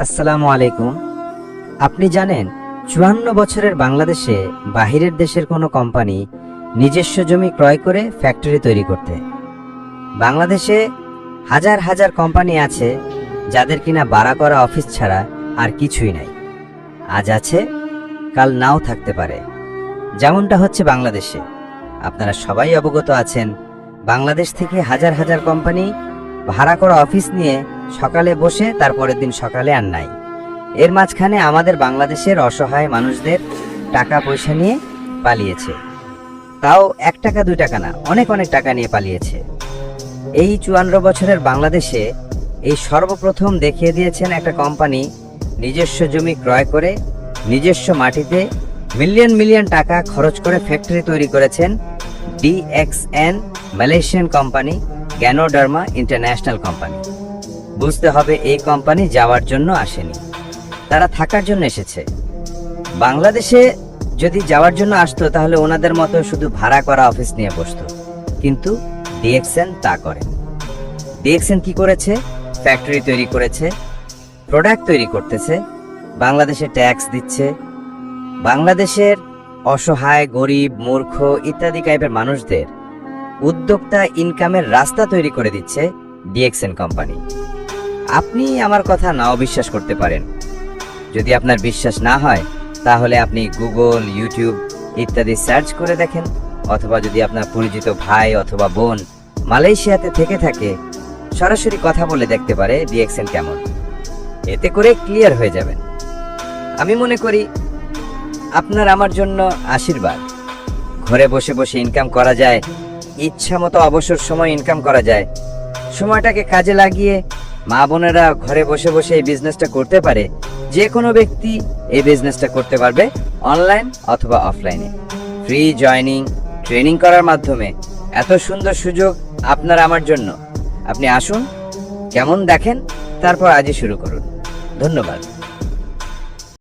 আসসালামু আলাইকুম। আপনি জানেন, চুয়ান্ন বছরের বাংলাদেশে বাহিরের দেশের কোনো কোম্পানি নিজস্ব জমি ক্রয় করে ফ্যাক্টরি তৈরি করতে। বাংলাদেশে হাজার হাজার কোম্পানি আছে যাদের কিনা বাড়া করা অফিস ছাড়া আর কিছুই নাই। আজ আছে, কাল নাও থাকতে পারে। যেমনটা হচ্ছে বাংলাদেশে। আপনারা সবাই অবগত আছেন, বাংলাদেশ থেকে হাজার হাজার কোম্পানি ভাড়া করা অফিস নিয়ে সকালে বসে, তারপরের দিন সকালে আর নাই। এর মাঝখানে আমাদের বাংলাদেশের অসহায় মানুষদের টাকা পয়সা নিয়ে পালিয়েছে। তাও এক টাকা, দুই টাকা না, অনেক অনেক টাকা নিয়ে পালিয়েছে। এই চুয়ান্ন বছরের বাংলাদেশে এই সর্বপ্রথম দেখিয়ে দিয়েছেন একটা কোম্পানি নিজস্ব জমি ক্রয় করে, নিজস্ব মাটিতে মিলিয়ন মিলিয়ন টাকা খরচ করে ফ্যাক্টরি তৈরি করেছেন DXN, Malaysian company Ganoderma international company. বুঝতে হবে এই কোম্পানি যাওয়ার জন্য আসেনি। তারা থাকার জন্য এসেছে। বাংলাদেশে যদি যাওয়ার জন্য আসতো, তাহলে ওনাদের মতো শুধু ভাড়া করা অফিস নিয়ে বসতো। কিন্তু ডিএক্সএন তা করে ডিএক্সএন কি করেছে? ফ্যাক্টরি তৈরি করেছে, প্রোডাক্ট তৈরি করতেছে, বাংলাদেশে ট্যাক্স দিচ্ছে। বাংলাদেশের অসহায়, গরিব, মূর্খ ইত্যাদি টাইপের মানুষদের উদ্যোক্তা ইনকামের রাস্তা তৈরি করে দিচ্ছে ডিএক্সএন কোম্পানি। আপনি আমার কথা নাও বিশ্বাস করতে পারেন। যদি আপনার বিশ্বাস না হয়, তাহলে আপনি গুগল, ইউটিউব ইত্যাদি সার্চ করে দেখেন, অথবা যদি আপনার পরিচিত ভাই অথবা বোন মালয়েশিয়াতে থেকে থাকে, সরাসরি কথা বলে দেখতে পারে ডিএক্সএন কেমন। এতে করে ক্লিয়ার হয়ে যাবেন। আমি মনে করি, আপনার আমার জন্য আশীর্বাদ। ঘরে বসে বসে ইনকাম করা যায় ইচ্ছা মতো অবসর সময় ইনকাম করা যায়, সময়টাকে কাজে লাগিয়ে মা বোনেরা ঘরে বসে বসে এই বিজনেসটা করতে পারে যে কোনো ব্যক্তি এই বিজনেসটা করতে পারবে অনলাইন অথবা অফলাইনে ফ্রি জয়নিং ট্রেনিং করার মাধ্যমে। এত সুন্দর সুযোগ আপনার আমার জন্য। আপনি আসুন, কেমন দেখেন, তারপর আজই শুরু করুন। ধন্যবাদ।